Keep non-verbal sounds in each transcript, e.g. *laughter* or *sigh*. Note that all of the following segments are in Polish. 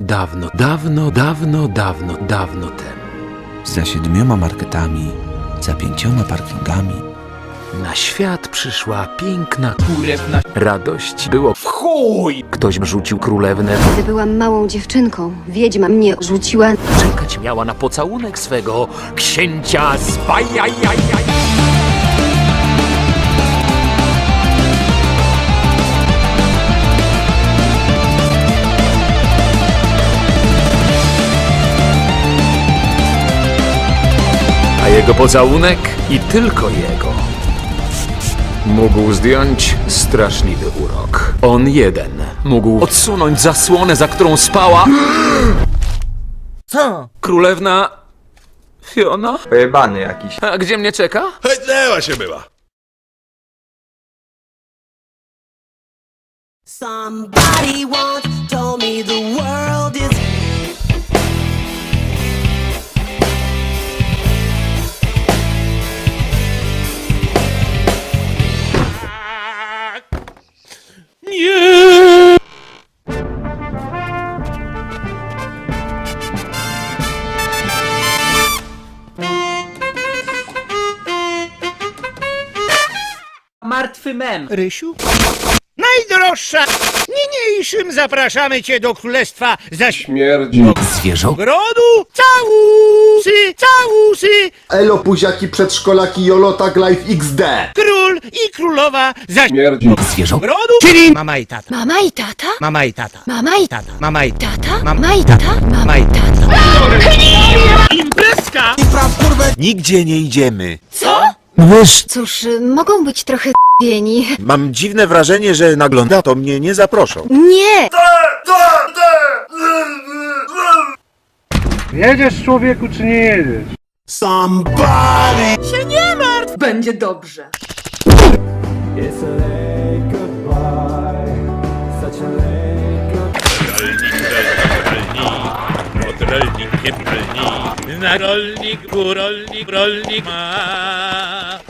Dawno, dawno, dawno, dawno, dawno, dawno temu. Za siedmioma marketami, za pięcioma parkingami. Na świat przyszła piękna kurewna. Radość było w chuj! Ktoś rzucił królewnę. Gdy byłam małą dziewczynką, wiedźma mnie rzuciła. Czekać miała na pocałunek swego księcia z bajajajaj. Jego pocałunek i tylko jego mógł zdjąć straszliwy urok. On jeden mógł odsunąć zasłonę, za którą spała *gasps* Co? królewna Fiona. Pojebany jakiś. A gdzie mnie czeka? Hejtnęła się była. Somebody once Martwy mem. Rysiu? Najdroższa! Niniejszym zapraszamy cię do królestwa zaś Zwierzę? grodu całusy, całusy! Elo buziaki, przedszkolaki, Jolotag Life XD. Król i królowa zaś Zwierzę? grodu, czyli mama i tata, Mama i tata? mama i tata, Mama i tata, mama i tata, tata? Mam- Mama i tata? mama i tata. Imprezka! Nigdzie nie idziemy. Cóż, y, mogą być trochę wieni. Mam dziwne wrażenie, że nagląda to mnie nie zaproszą. Nie! Jedziesz człowieku, czy nie jedziesz? Będzie dobrze. Od rolnikiem rolnik, na rolnik, bu rolnik, rolnik ma.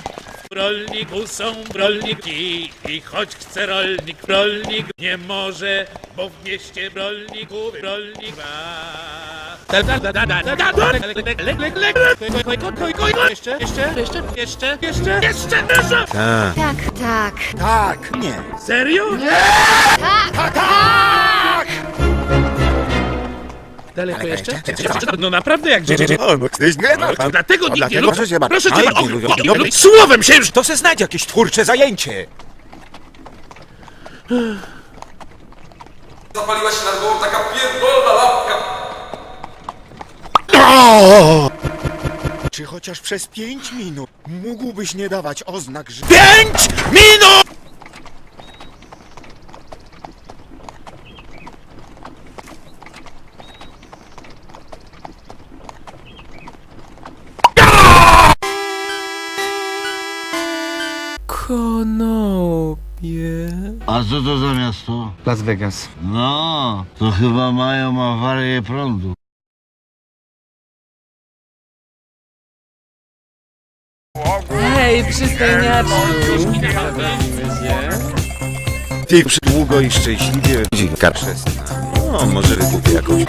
Rolniku są rolniki i choć chce rolnik, rolnik nie może, bo w mieście rolniku rolnik ma. Jeszcze, jeszcze, jeszcze, jeszcze, jeszcze, jeszcze, jeszcze. Tak. Tak, tak. Tak, nie. Serio? Daleko jeszcze? No naprawdę jak gdzie? O, bo ktoś nie da. Dlatego nikt nie Dlatego lubi. proszę cię bardzo. Nie Nie. Słowem się już To se znajdź jakieś twórcze zajęcie. Zapaliła się nad głową taka pierdolna lampka. Czy chociaż przez pięć minut mógłbyś nie dawać oznak, że... Pięć minut! A co to za miasto? Las Vegas. No, to chyba mają awarię prądu. Hej, przystojniaczku. Ty przy długo i szczęśliwie dzika przestna. No, może wykupię jakąś.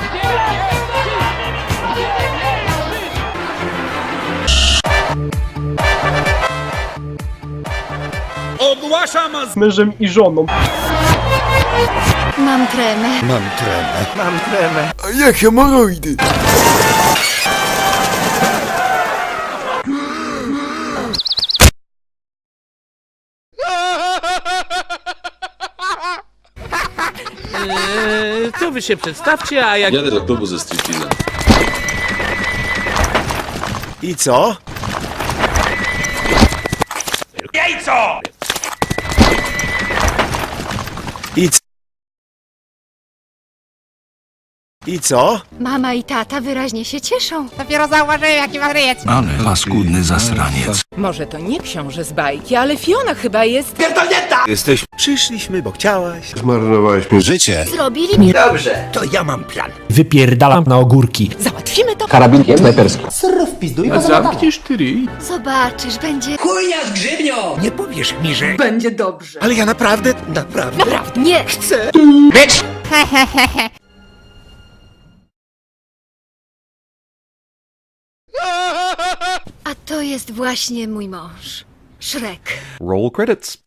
Z mężem i żoną. Mam tremę. Mam tremę. Mam tremę. A jak hemoroidy? Wy się przedstawcie, a jak... Jadę do klubu ze striptizem. I co? Jajco! I c... I co? Mama i tata wyraźnie się cieszą. Ale paskudny zasraniec. Może to nie książę z bajki, ale Fiona chyba jest... Jesteś... Przyszliśmy, bo chciałaś. Zmarnowałeś mi życie. Zrobili mi... Dobrze. To ja mam plan. Wypierdalam na ogórki. Załatwimy to... Karabinkiem snajperskim. Sro w pizdu i Zamkniesz ty. Zobaczysz, będzie... Chujnia z grzybnią! Nie powiesz mi, że... Będzie dobrze. Ale ja naprawdę, naprawdę... Naprawdę. Nie. Chcę. Bitch! Hehehehe. A to jest właśnie mój mąż. Shrek. Roll credits.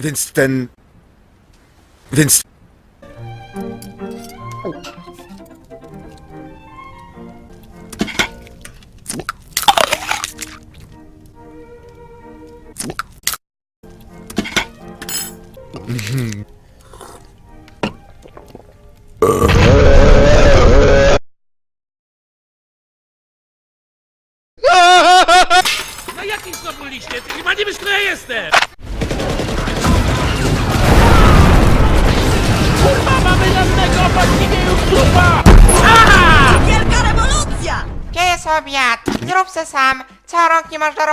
Więc ten... Więc... No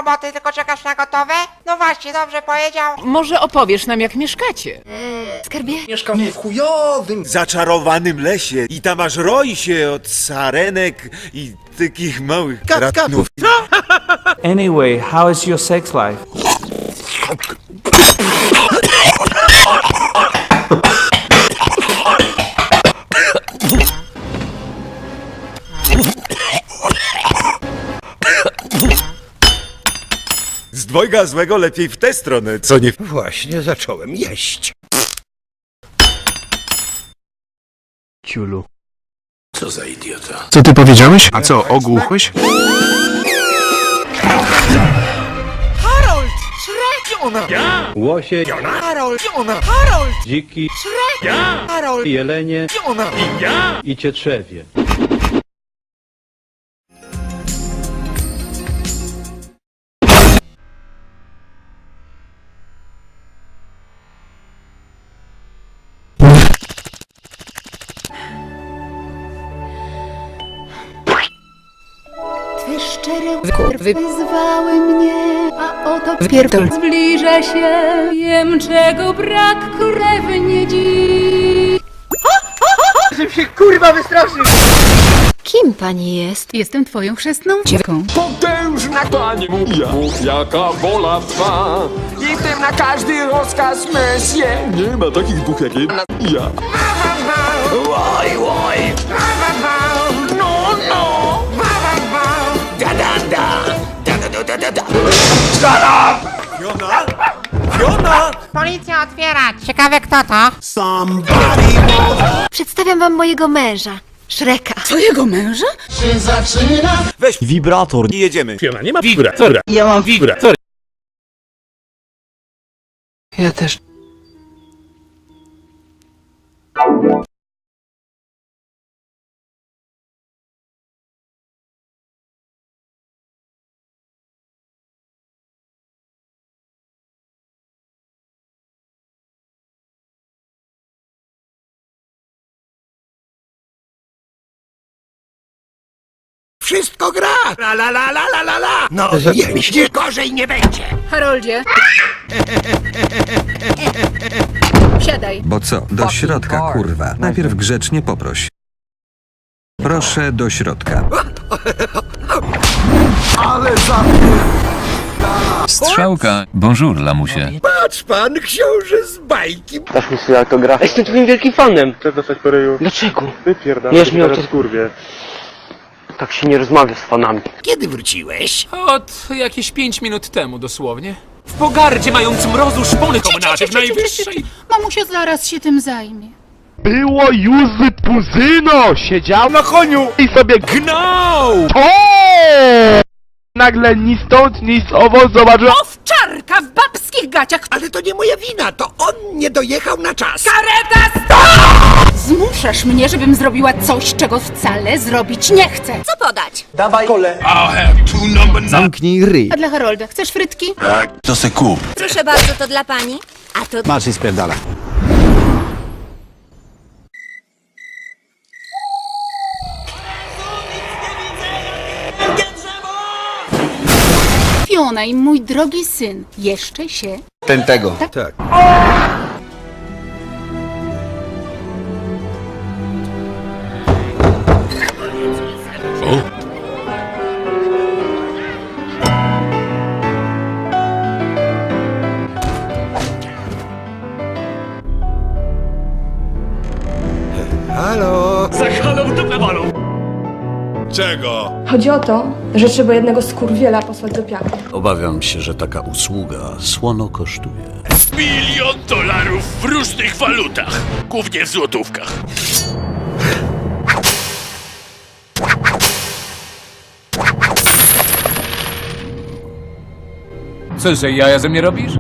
roboty, tylko czekasz na gotowe? No właśnie, dobrze powiedział. Może opowiesz nam, jak mieszkacie? Eee, skarbie? Mieszkam w chujowym, zaczarowanym lesie i tam aż roi się od sarenek i takich małych karatków. *laughs* Anyway, how is your sex life? *laughs* dwojga złego lepiej w tę stronę, co nie... Właśnie zacząłem jeść. Ciulu. Co za idiota. Co ty powiedziałeś? A co, ogłuchłeś? Harold! Szrek! Ona! Ja! Łosie, Harold! Ona! Harold! dziki, Ja! Harold! jelenie Ona! Ja! i cietrzewie. Twe szczere kurwy wyzwały mnie, a oto pierdol. Zbliża się, wiem czego brak krewnie dziś. Kim pani jest? Jestem twoją chrzestną dziewką. Potężna pani mów jaka wola twa I tym na każdy rozkaz mesję Nie ma takich dwóch jak jedna ja Fiona! Fiona! Policja otwierać. Ciekawe kto to? Przedstawiam wam mojego męża. Szreka. Twojego męża? Weź wibrator i jedziemy. Fiona, nie ma wibratora. Ja mam wibrator. Ja też. Wszystko gra! La la la la la la la! No, jeździ gorzej nie będzie! Haroldzie. Siadaj. Bo co? Do środka, kurwa. Najpierw grzecznie poproś. Proszę do środka. Strzałka. Bonjour, lamusie. Patrz pan, książę z bajki! Jestem twoim wielkim fanem. Czego sektoreju? Dlaczego? Wypierdam, mi teraz kurwie. Tak się nie rozmawia z fanami. Kiedy wróciłeś? Od jakieś pięć minut temu dosłownie W pogardzie mając mrozu szpony komnaty w najwyższej Mamusia zaraz się tym zajmie. Było już puzyno! Siedział na koniu i sobie Gnał! O! Nagle ni stąd, ni owo zobaczył. Owczarka w babskich gaciach. Ale to nie moja wina, to on nie dojechał na czas! Kareta stop! Zmuszasz mnie, żebym zrobiła coś, czego wcale zrobić nie chcę. Co podać? Zamknij ryj. A dla Harolda chcesz frytki? To se kup. Proszę bardzo, to dla pani. A to Masz i spierdala. Fiona i mój drogi syn jeszcze się Ten tego. Tak. Chodzi o to, że trzeba jednego skurwiela posłać do piachu. Obawiam się, że taka usługa słono kosztuje. Milion dolarów w różnych walutach, głównie w złotówkach. Co, że jaja ze mnie robisz?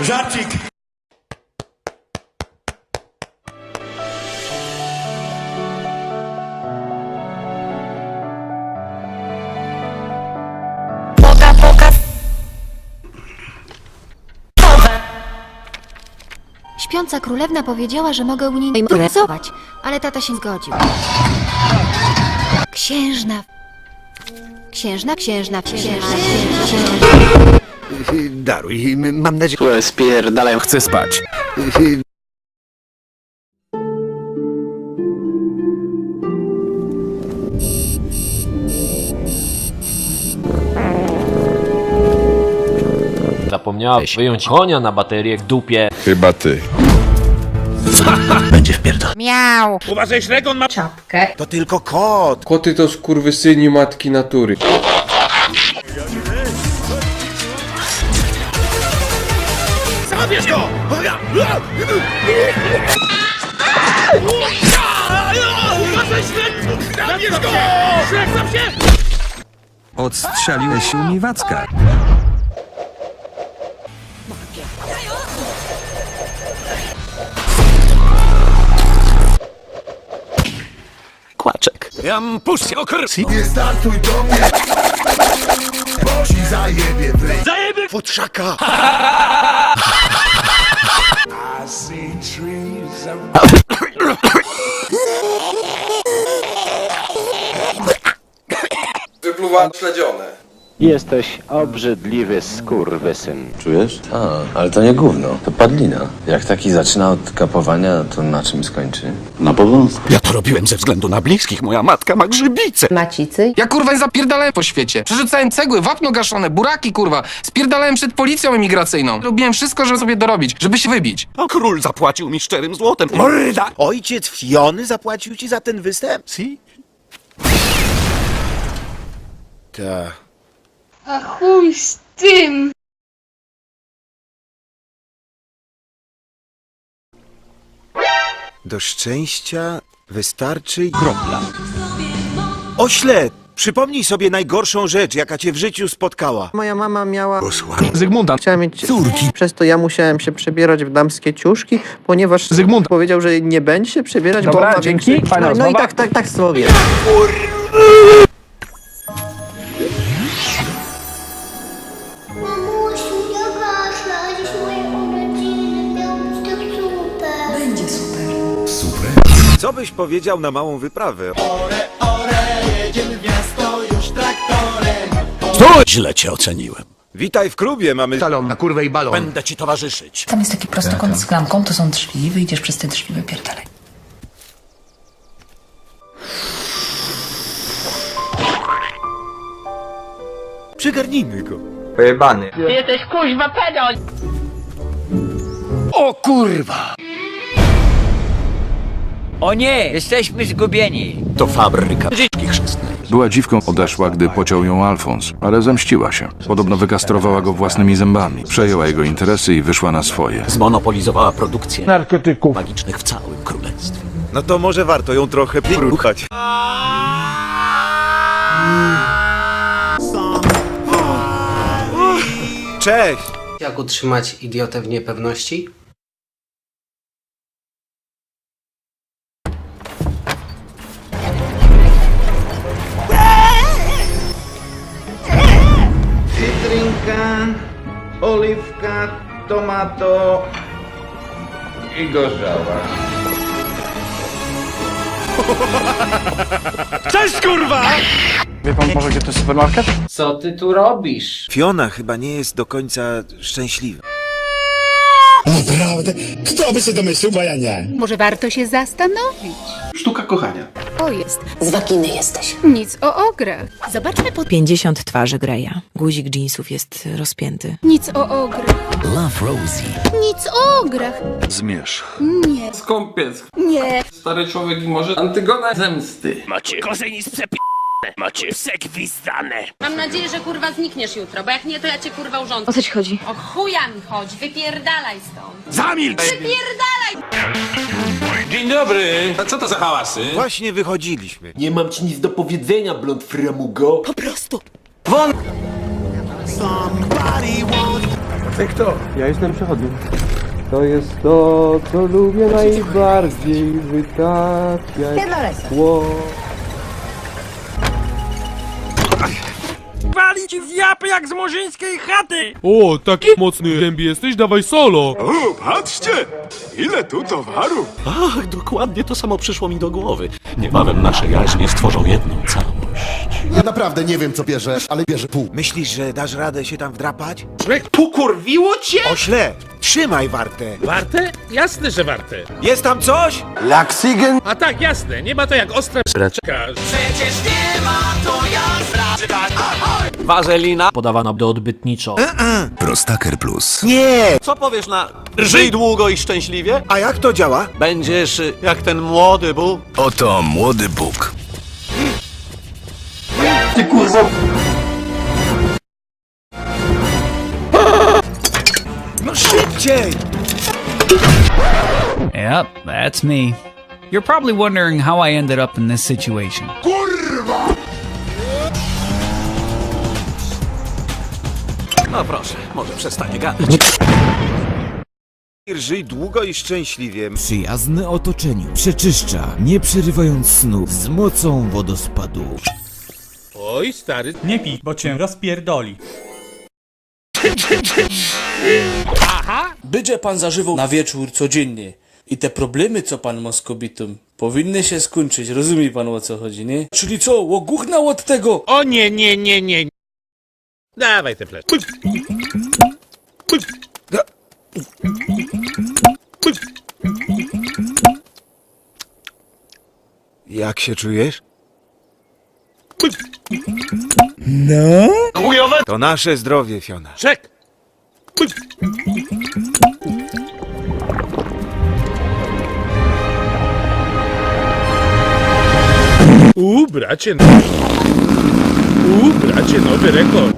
Żarcik! Śpiąca królewna powiedziała, że mogę u niej imprezować, ale tata się zgodził. Księżna. Księżna, księżna, księżna, księżna. Daruj, mam nadzieję... Spierdalają. Chcę spać. Zapomniałeś wyjąć konia na baterię w dupie. Chyba ty. *laughs* Będzie wpierdol. Uważaj, Szregon ma... Czapkę. To tylko kot. Koty to skurwysyni matki natury. Zabierz go! Uważaj, Szrek! Zabierz go! Szrek, sam się! Odstrzeliłeś mi Jam puszczę o krw! Nie startuj do mnie! Bo ci zajebie w rej... Zajeby! Futrzaka! Wypluwa śledzione. Jesteś obrzydliwy skurwysyn. Czujesz? A, ale to nie gówno, to padlina. Jak taki zaczyna od kapowania, to na czym skończy? Na powązku. Ja to robiłem ze względu na bliskich. Moja matka ma grzybicę. Macicy. Ja kurwa zapierdalałem po świecie. Przerzucałem cegły, wapno gaszone, buraki kurwa. Spierdalałem przed policją imigracyjną. Robiłem wszystko, żeby sobie dorobić, żeby się wybić. A król zapłacił mi szczerym złotem. Morda! Ojciec Fiony zapłacił ci za ten występ? Si? Tak. A chuj z tym! Do szczęścia wystarczy kropla. Ośle! Przypomnij sobie najgorszą rzecz, jaka cię w życiu spotkała. Moja mama miała... Zygmunta. Chciała mieć córki. Przez to ja musiałem się przebierać w damskie ciuszki, ponieważ Zygmunt. powiedział, że nie będzie się przebierać, bo Dobra, on ma dzięki. większy... Fajna No, no i rozmowa. tak, tak, tak sobie. Co byś powiedział na małą wyprawę? Źle cię oceniłem. Witaj w klubie, mamy... Talon na kurwę i balon. Będę ci towarzyszyć. Tam jest taki prostokąt z klamką, to są drzwi, wyjdziesz przez te drzwi, wypierdalaj. Przygarnijmy go. Pojebany. Jesteś kuźwa pedał! O kurwa! O nie, jesteśmy zgubieni. To fabryka dzieci chrzestnej. Była dziwką, odeszła, gdy pociął ją Alfons, ale zemściła się. Podobno wykastrowała go własnymi zębami. Przejęła jego interesy i wyszła na swoje. Zmonopolizowała produkcję Narkotyków. magicznych w całym królestwie. No to może warto ją trochę poruchać. Cześć! Jak utrzymać idiotę w niepewności? Oliwka, tomato i gorzała. Cześć, kurwa! Wie pan może gdzie to jest supermarket? Co ty tu robisz? Fiona chyba nie jest do końca szczęśliwa. Naprawdę? Kto by się domyślił, bo ja nie. Może warto się zastanowić. Sztuka kochania. O jest. Z wakiny jesteś. Nic o ograch. Zobaczmy po... 50 twarzy Greya. Guzik jeansów jest rozpięty. Nic o ograch. Love Rosie. Nic o ograch. Zmierzch. Nie. Skąpiec. Nie. Stary człowiek i może Antygona zemsty. Macie korzeń z przepi... Macie pse gwizdane. Mam nadzieję, że kurwa znikniesz jutro, bo jak nie, to ja cię kurwa urządzę. O co ci chodzi? O chuja mi chodzi, wypierdalaj stąd. Zamilcz! Wypierdalaj! Dzień dobry. A co to za hałasy? Właśnie wychodziliśmy. Nie mam ci nic do powiedzenia, blond framugo. Po prostu. Ja jestem przechodnią. To jest to, co lubię najbardziej, wytapiać tło. Wali ci z japy jak z morzyńskiej chaty! O, taki mocny dębie jesteś, dawaj solo! O, patrzcie! Ile tu towaru! Ach, dokładnie to samo przyszło mi do głowy. Niebawem nasze jaźnie stworzą jedną Ja naprawdę nie wiem co bierzesz, ale bierze pół. Myślisz, że dasz radę się tam wdrapać? Pokurwiło cię? Ośle! Trzymaj wartę! Warte? Jasne, że warte. Jest tam coś? Laksygen! A tak, jasne, nie ma to jak ostre czeka. Wazelina podawana do odbytniczo. Prostaker Plus. Nie! Co powiesz na żyj długo i szczęśliwie? A jak to działa? Będziesz y, jak ten młody Bóg. Oto młody Bóg. No szybciej! Yep, that's me. You're probably wondering how I ended up in this situation. No proszę, może przestanie gadać. Żyj długo i szczęśliwie. Przyjazne otoczeniu. Przeczyszcza, nie przerywając snu, z mocą wodospadu. Oj, stary, Nie pij, bo cię rozpierdoli. Będzie pan zażywał na wieczór codziennie. I te problemy, co pan ma z kobietą, powinny się skończyć. Rozumie pan o co chodzi, nie? Czyli co, łoguchnął od tego? O nie, nie, nie, nie. Dawaj te flaszki. Jak się czujesz? Chujowe! To nasze zdrowie, Fiona. Czek! U, bracie. U, bracie, nowy rekord.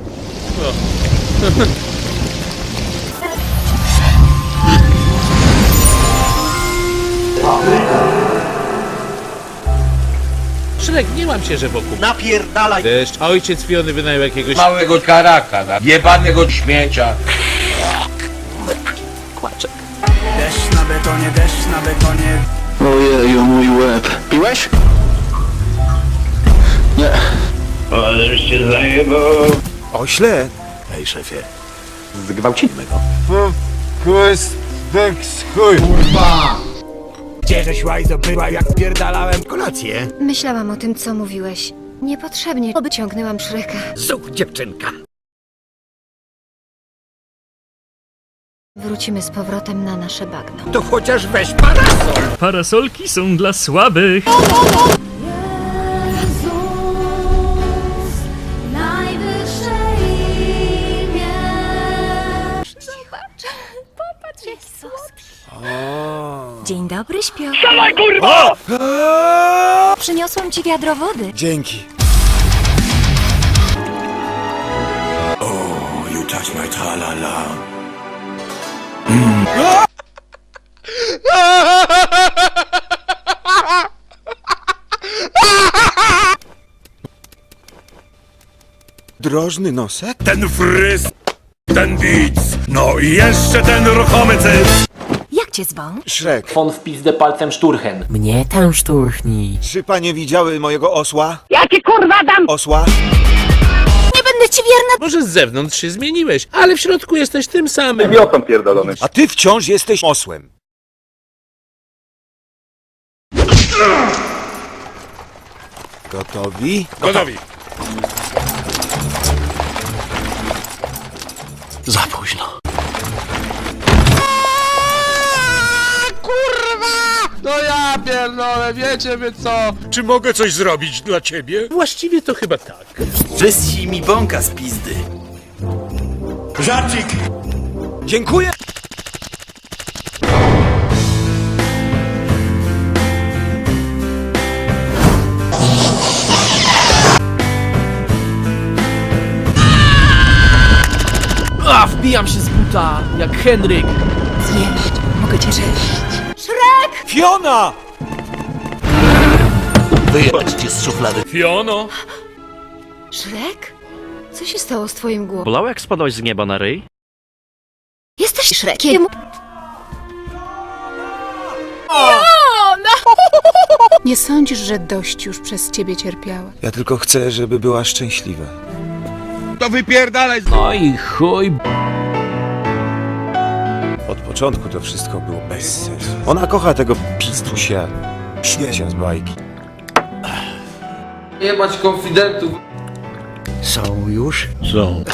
*laughs* Nie mam się, że wokół. Napierdalaj! Deszcz, ojciec Fiony wynajął jakiegoś... Małego karaka, jebanego śmiecia. Kłaczek. Deszcz na betonie, deszcz na betonie. Ojeju, mój łeb. Piłeś? Nie. Ale się zajebał. Ośle! Ej, szefie. Zgwałcimy go. Kwest, tak chuj! Gdzieżeś łajzo była, jak pierdalałem kolację? Myślałam o tym, co mówiłeś. Niepotrzebnie obciągnęłam Szreka. Zuch, dziewczynka. Wrócimy z powrotem na nasze bagno. To chociaż weź parasol. Parasolki są dla słabych. Dzień dobry, śpio. O! Przyniosłam ci wiadro wody. Dzięki. You touch my tra-la-la. *laughs* Drożny nosek? Ten fryz, ten bic, no i jeszcze ten ruchomy cyc. Cię zwą? Szrek, Fon w pizdę palcem szturchen. Mnie tam szturchnij. czy panie widziały mojego osła? Ja ci kurwa dam! Osła? Nie będę ci wierna! Może z zewnątrz się zmieniłeś, ale w środku jesteś tym samym. A ty wciąż jesteś osłem. Gotowi? Gotowi. Za późno. Ja pierdolę, wiecie wy co? Czy mogę coś zrobić dla ciebie? Właściwie to chyba tak. Wyschnij mi bąka z pizdy. Żarcik! Dziękuję! A, wbijam się z buta, jak Henryk. Zjeść. Mogę cię rześć. Fiona! Fiono! Szrek? Co się stało z twoim głową? Bolało jak spadłeś z nieba na ryj? Jesteś Szrekiem. Nie sądzisz, że dość już przez ciebie cierpiała? Ja tylko chcę, żeby była szczęśliwa. To wypierdalaj! No i chuj. Od początku to wszystko było bez sensu. Ona kocha tego pizdusia, śmiecia z bajki. Jebać konfidentów. Są już? Są.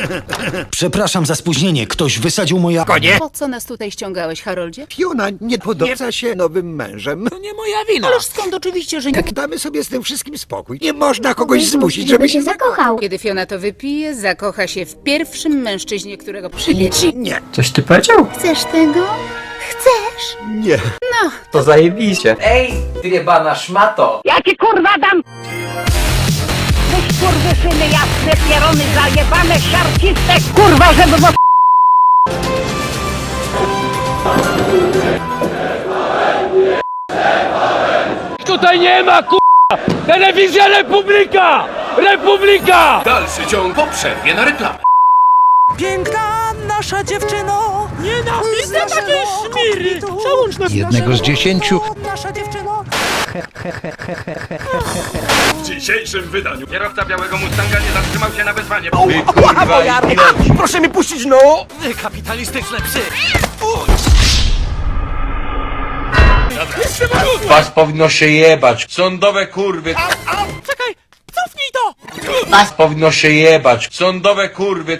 *laughs* Przepraszam za spóźnienie, ktoś wysadził moja... Po co nas tutaj ściągałeś, Haroldzie? Fiona nie podoba się nowym mężem. To nie moja wina. Ależ skąd oczywiście, że nie. Damy sobie z tym wszystkim spokój. Nie można kogoś Zmusić, żeby się zakochał. Kiedy Fiona to wypije, zakocha się w pierwszym mężczyźnie, którego przyleci. Nie. Coś ty powiedział? Chcesz tego? Chcesz? Nie. To zajebiście. Ej, ty jebana szmato! Ja ci kurwa dam! Weź kurwy syny jasne, pierony zajebane, szarciste, kurwa, żeby was... Tutaj nie ma k***a! Telewizja Republika! Republika! Dalszy ciąg po przerwie na reklamę. Piękna nasza dziewczyno! Nienawidzę takiej szmiry! Przełącz na Jednego z dziesięciu. Nasza dziewczyno! W dzisiejszym wydaniu Kierowca białego Mustanga nie zatrzymał się na wezwanie. Proszę mi puścić, no! Kapitalistyczne psy! Was powinno się jebać. Sądowe kurwy. Czekaj! Cofnij to! Was powinno się jebać. Sądowe kurwy.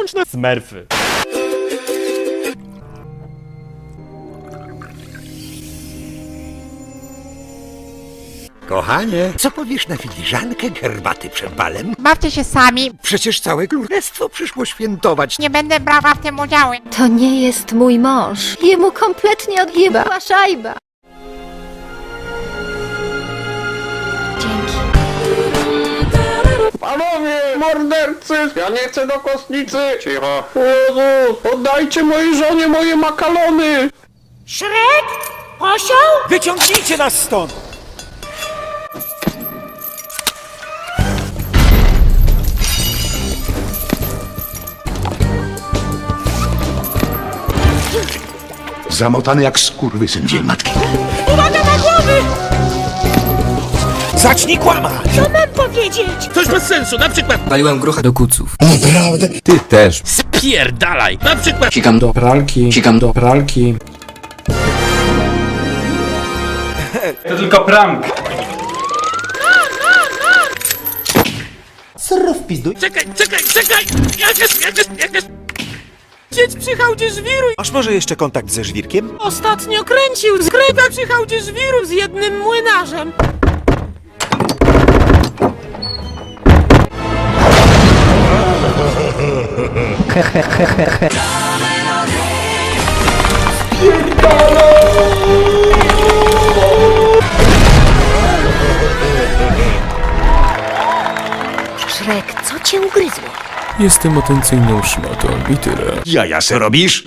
Przełącz na smerfy. Kochanie, co powiesz na filiżankę herbaty przed balem? Bawcie się sami, Przecież całe królestwo przyszło świętować. nie będę brała w tym udziału. To nie jest mój mąż. Jemu kompletnie odjebała szajba. Panowie, mordercy! Ja nie chcę do kostnicy! Cicho! Jezu, oddajcie mojej żonie moje makalony! Szrek? Osioł? Wyciągnijcie nas stąd! Zamotany jak skurwysyn dzień matki. Uwaga na głowy! Zacznij kłamać! Co mam powiedzieć? Coś bez sensu, na przykład Paliłem grucha do kuców. Ty też. spierdalaj! Na przykład Sikam do pralki, sikam do pralki. To tylko prank. Czekaj, czekaj, czekaj! Jakieś, jakieś, jakieś... Dzieć przy hałdzie żwiru Masz może jeszcze kontakt ze żwirkiem? Ostatnio kręcił skrypa przy hałdzie żwiru z jednym młynarzem. Szrek, co cię ugryzło? Jestem atencyjną szmatą i tyle. Jaja se robisz?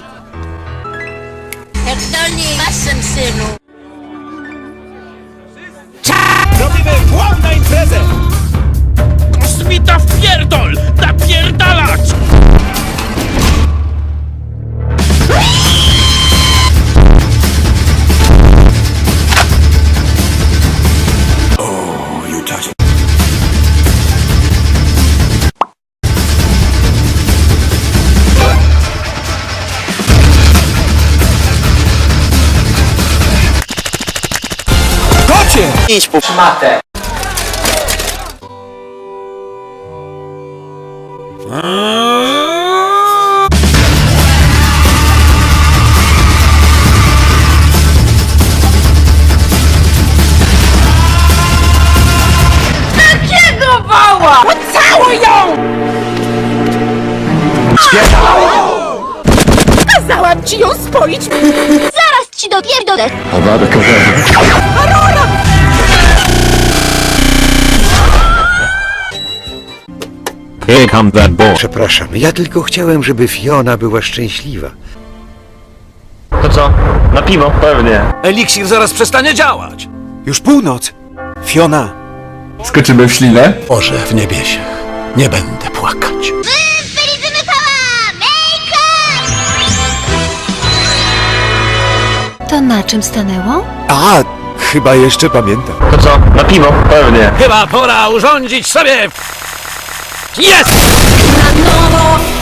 Idź po szmatę. Takiego wała! Pocałuj! Kazałam ci ją spoić! Zaraz ci dopierdolę! Awara kawaii. Here come that boy. Przepraszam, ja tylko chciałem, żeby Fiona była szczęśliwa. To co? Na piwo? Pewnie. Eliksir zaraz przestanie działać. Już północ. Fiona. Skoczymy w ślinę? Boże w niebiesiach. Nie będę płakać. To na czym stanęło? A, chyba jeszcze pamiętam. To co? Na piwo? Pewnie. Chyba pora urządzić sobie... Jest! Na nowo